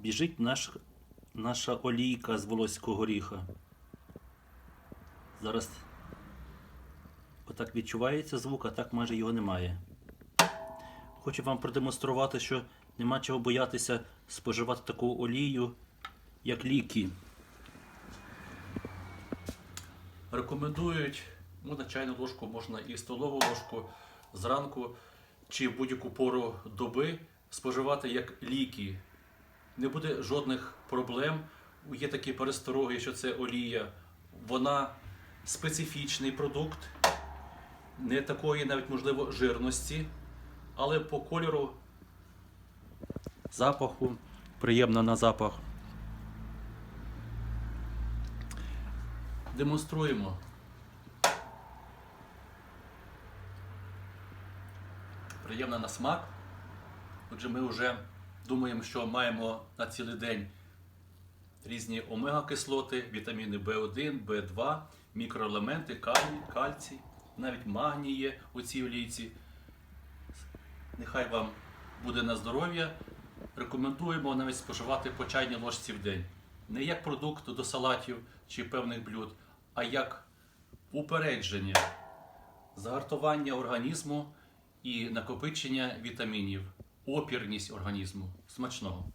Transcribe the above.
біжить наш, наша олійка з волоського горіха. Зараз отак відчувається звук, а так майже його немає. Хочу вам продемонструвати, що нема чого боятися споживати таку олію, як ліки. Рекомендують можна чайну ложку, можна і столову ложку зранку чи в будь-яку пору доби споживати як ліки. Не буде жодних проблем. Є такі перестороги, що це олія. Вона специфічний продукт, не такої навіть можливо жирності, але по кольору, запаху, приємна на запах. Демонструємо. Приємна на смак. Отже, ми вже думаємо, що маємо на цілий день різні омега-кислоти, вітаміни В1, В2, мікроелементи, калій, кальцій, навіть магній є у цій олійці. Нехай вам буде на здоров'я. Рекомендуємо навіть споживати по чайній ложці в день. Не як продукт до салатів чи певних блюд, а як упередження, загартування організму і накопичення вітамінів, опірність організму. Смачного!